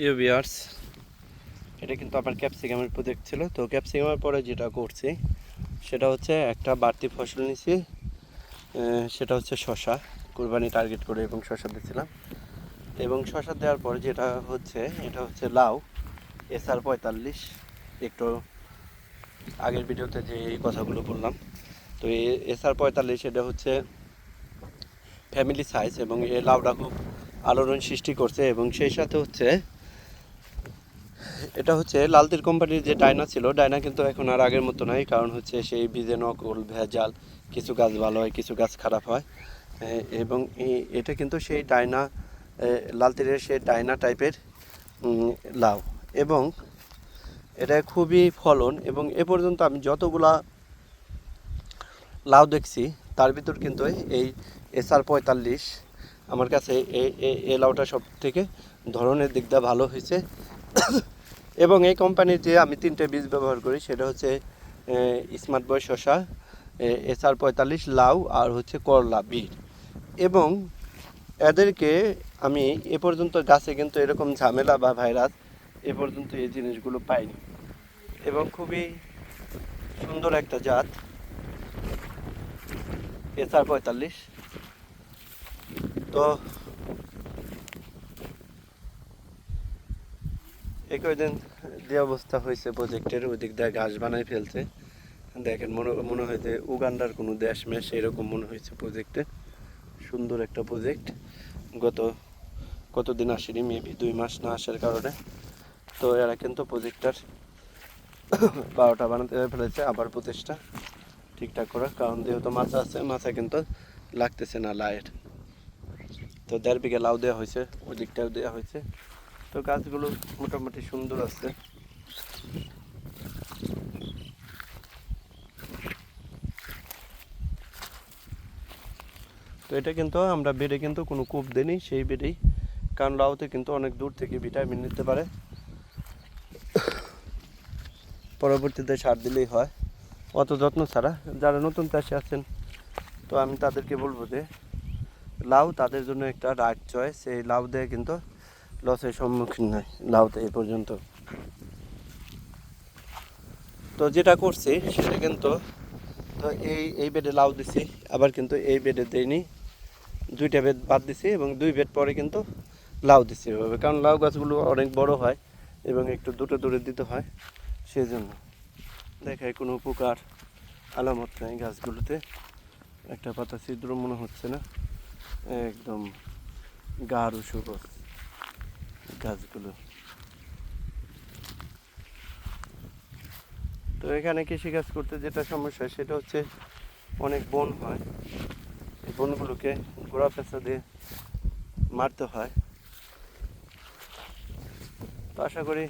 প্রিয় বিয়ার্স এটা কিন্তু আমার ক্যাপসিকামের প্রজেক্ট ছিল। তো ক্যাপসিকামের পরে যেটা করছি, সেটা হচ্ছে একটা বাড়তি ফসল নিয়েছি সেটা হচ্ছে শশা কুরবানি টার্গেট করে এবং শশা দিয়েছিলাম এবং শশা দেওয়ার পরে যেটা হচ্ছে, এটা হচ্ছে লাউ এসআর পঁয়তাল্লিশ। একটু আগের ভিডিওতে যে এই কথাগুলো বললাম। তো এসআর পঁয়তাল্লিশ, এটা হচ্ছে ফ্যামিলি সাইজ এবং এই লাউটা খুব আলোড়ন সৃষ্টি করছে এবং সেই সাথে হচ্ছে এটা হচ্ছে লালতির কোম্পানির যে ডায়না ছিল ডায়না কিন্তু এখন আর আগের মতো নাই, কারণ হচ্ছে সেই বীজে নকল, ভেজাল, কিছু গাছ ভালো হয়, কিছু গাছ খারাপ হয়। এবং এটা কিন্তু সেই ডায়না লালতিরের সেই ডায়না টাইপের লাউ। এবং এটা খুবই ফলন, এবং এ পর্যন্ত আমি যতগুলা লাউ দেখছি, তার ভিতর কিন্তু এই এসআর পঁয়তাল্লিশ আমার কাছে এই লাউটা সব থেকে ধরনের দিকটা ভালো হয়েছে। এবং এই কোম্পানির যে আমি তিনটে বীজ ব্যবহার করি, সেটা হচ্ছে স্মার্ট বয় শশা এসআর পঁয়তাল্লিশ, লাউ আর হচ্ছে করলা বীর এবং এদেরকে আমি এ পর্যন্ত গাছে কিন্তু এরকম ঝামেলা বা ভাইরাস এ পর্যন্ত এই জিনিসগুলো পাইনি। এবং খুবই সুন্দর একটা জাত, এসআর পঁয়তাল্লিশ। তো এই কয়দিন যে অবস্থা হয়েছে প্রজেক্টের ওই দিক দিয়ে ঘাস বানাই ফেলছে। দেখেন, মনে মনে হয় যে উগান্ডার কোনো দেশ মেশ এরকম মনে হয়েছে প্রজেক্টে সুন্দর একটা প্রজেক্ট গত কতদিন আসেনি মেবি দুই মাস না আসার কারণে। তো এরা কিন্তু প্রজেক্টটার বারোটা বানাতে ফেলেছে, আবার প্রচেষ্টা ঠিকঠাক করা কারণ যেহেতু মাথা আছে, মাথা কিন্তু লাগতেছে না লাইট তো দেড় বিঘা লাউ দেওয়া হয়েছে ওই দিকটাও দেওয়া হয়েছে। তো গাছগুলো মোটামুটি সুন্দর আছে। তো এটা কিন্তু আমরা বেডে কিন্তু কোনো কূপ দিইনি, সেই বেডেই কারণ লাউতে কিন্তু অনেক দূর থেকে ভিটামিন নিতে পারে। পরবর্তীতে সার দিলেই হয়। অত যত্ন ছাড়া যারা নতুন চাষি আছেন, তো আমি তাদেরকে বলব যে, লাউ তাদের জন্য একটা রাইট চয়েস এই লাউ দিয়ে কিন্তু লসের সম্মুখীন নয় লাউতে এই পর্যন্ত। তো যেটা করছি, সেটা কিন্তু, তো এই এই বেডে লাউ দিছি, আবার কিন্তু এই বেডে দেইনি। দুইটা বেড বাদ দিছি এবং দুই বেড পরে কিন্তু লাউ দিছি এভাবে, কারণ লাউ গাছগুলো অনেক বড় হয় এবং একটু দুটো দূরে দিতে হয় সেই জন্য দেখায় কোনো উপকার, আলামত নেই গাছগুলোতে। একটা পাতা ছিদ্র মনে হচ্ছে না। একদম গাঢ় সবুজ গাছগুলো। তো এখানে কৃষিকাজ করতে যেটা সমস্যা, সেটা হচ্ছে অনেক বন হয়। এই বনগুলোকে গোড়া পেঁচা দিয়ে মারতে হয়। তো আশা করি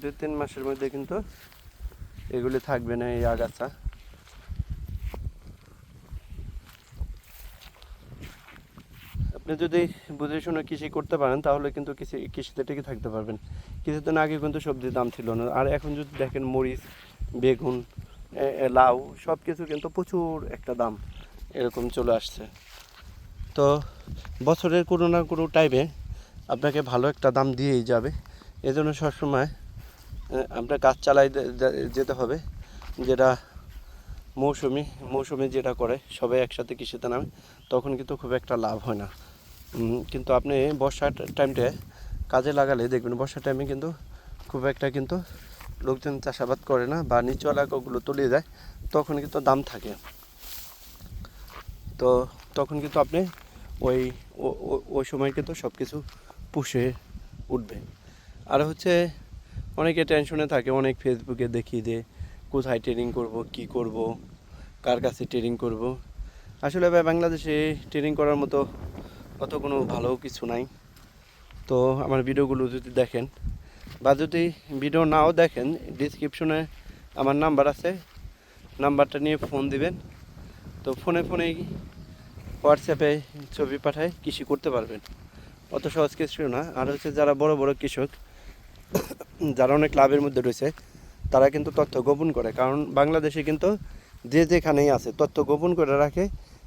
দু তিন মাসের মধ্যে কিন্তু এগুলি থাকবে না এই আগাছা। আপনি যদি বুঝে শুনে কৃষি করতে পারেন, তাহলে কিন্তু কৃষি, কৃষিতে টিকে থাকতে পারবেন। কিছুদিন আগে কিন্তু সবজির দাম ছিল না। আর এখন যদি দেখেন মরিচ, বেগুন লাউ সব কিছু কিন্তু প্রচুর একটা দাম এরকম চলে আসছে। তো বছরের কোনো না কোনো টাইমে আপনাকে ভালো একটা দাম দিয়েই যাবে। এজন্য সবসময় আপনার কাজ চালাই যেতে হবে। যেটা মৌসুমি মৌসুমি যেটা করে, সবাই একসাথে কৃষিতে নামে, তখন কিন্তু খুব একটা লাভ হয় না। কিন্তু আপনি বর্ষার টাইমটা কাজে লাগালে দেখবেন বর্ষার টাইমে কিন্তু খুব একটা কিন্তু লোকজন চাষাবাদ করে না বা নিচু এলাকাগুলো তলিয়ে যায় তখন কিন্তু দাম থাকে। তো তখন কিন্তু আপনি ওই ওই সময় কিন্তু সব কিছু পুষে উঠবে। আর হচ্ছে অনেকে টেনশনে থাকে, অনেক ফেসবুকে দেখি যে কোথায় ট্রেনিং করব, কি করব, কার কাছে ট্রেনিং করব। আসলে ভাই, বাংলাদেশে ট্রেনিং করার মতো অত কোনো ভালো কিছু নাই। তো আমার ভিডিওগুলো যদি দেখেন বা যদি ভিডিও নাও দেখেন ডিসক্রিপশনে আমার নাম্বার আছে। নাম্বারটা নিয়ে ফোন দিবেন। তো ফোনে ফোনেই হোয়াটসঅ্যাপে ছবি পাঠায় কৃষি করতে পারবেন। অত সহজ কিছু না। আর হচ্ছে যারা বড় বড় কৃষক, যারা অনেক লাভের মধ্যে রয়েছে, তারা কিন্তু তথ্য গোপন করে। কারণ বাংলাদেশে কিন্তু যে যেখানেই আছে, তথ্য গোপন করে রাখে,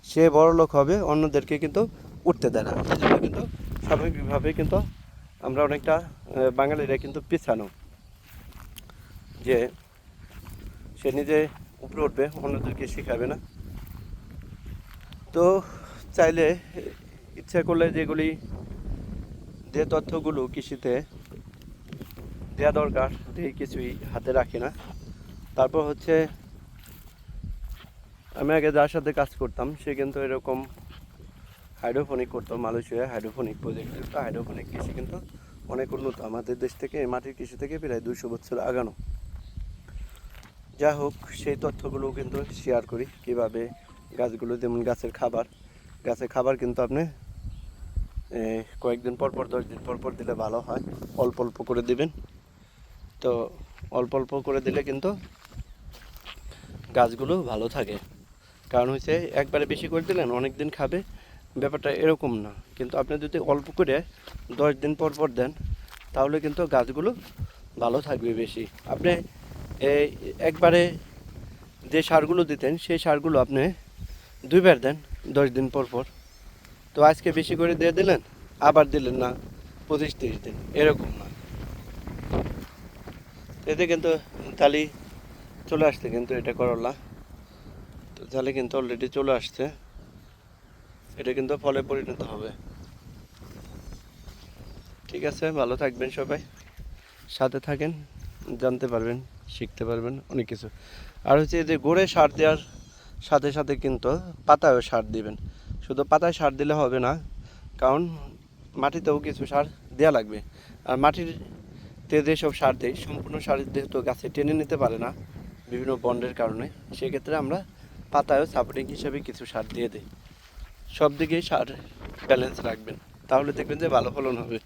সে বড় লোক হবে, অন্যদেরকে কিন্তু উঠতে দেয় না। কিন্তু স্বাভাবিকভাবে কিন্তু আমরা অনেকটা বাঙালিরা কিন্তু পিছানো। যে সে নিজে উপরে উঠবে, অন্যদেরকে শেখাবে না। তো চাইলে ইচ্ছা করলে যেগুলি যে তথ্যগুলো কৃষিতে দেওয়া দরকার এই কিছুই হাতে রাখি না। তারপর হচ্ছে, আমি আগে যার সাথে কাজ করতাম, সে কিন্তু এরকম হাইড্রোফোনিক করতো মালয়েশিয়া হাইড্রোফোনিক প্রজেক্ট তো হাইড্রোফোনিক কৃষি কিন্তু অনেক উন্নত আমাদের দেশ থেকে, মাটির কৃষি থেকে প্রায় দুশো বছর আগানো। যা হোক, সেই তথ্যগুলো কিন্তু শেয়ার করি, কীভাবে গাছগুলো, যেমন গাছের খাবার গাছের খাবার কিন্তু আপনি কয়েকদিন পর পর, দশ দিন পর পর দিলে ভালো হয়, অল্প অল্প করে দিবেন। তো অল্প অল্প করে দিলে কিন্তু গাছগুলো ভালো থাকে। কারণ হচ্ছে, একবারে বেশি করে দিলেন অনেক দিন খাবে ব্যাপারটা এরকম না। কিন্তু আপনি যদি অল্প করে দশ দিন পর পর দেন, তাহলে কিন্তু গাছগুলো ভালো থাকবে বেশি। আপনি একবারে যে সারগুলো দিতেন, সেই সারগুলো আপনি দুইবার দেন দশ দিন পর পর। তো আজকে বেশি করে দিয়ে দিলেন, আবার দিলেন না, পঁচিশ তিরিশ দিন। এরকম না। এতে কিন্তু তালি চলে আসছে, কিন্তু এটা করলা। তো তাহলে কিন্তু অলরেডি চলে আসছে। এটা কিন্তু ফলে পরিণত হবে। ঠিক আছে, ভালো থাকবেন সবাই। সাথে থাকেন, জানতে পারবেন, শিখতে পারবেন অনেক কিছু। আর হচ্ছে যে গোড়ে সার দেওয়ার সাথে সাথে কিন্তু পাতায়ও সার দিবেন। শুধু পাতায় সার দিলে হবে না, কারণ মাটিতেও কিছু সার দেওয়া লাগবে। আর মাটির তে যেসব সার দেয় সম্পূর্ণ সার যেহেতু গাছে টেনে নিতে পারে না, বিভিন্ন বন্ডের কারণে, সেক্ষেত্রে আমরা পাতায়ও সাপোর্টিং হিসেবে কিছু সার দিয়ে দিই। সব দিকেই সার ব্যালেন্স রাখবেন। তাহলে দেখবেন যে ভালো ফলন হবে।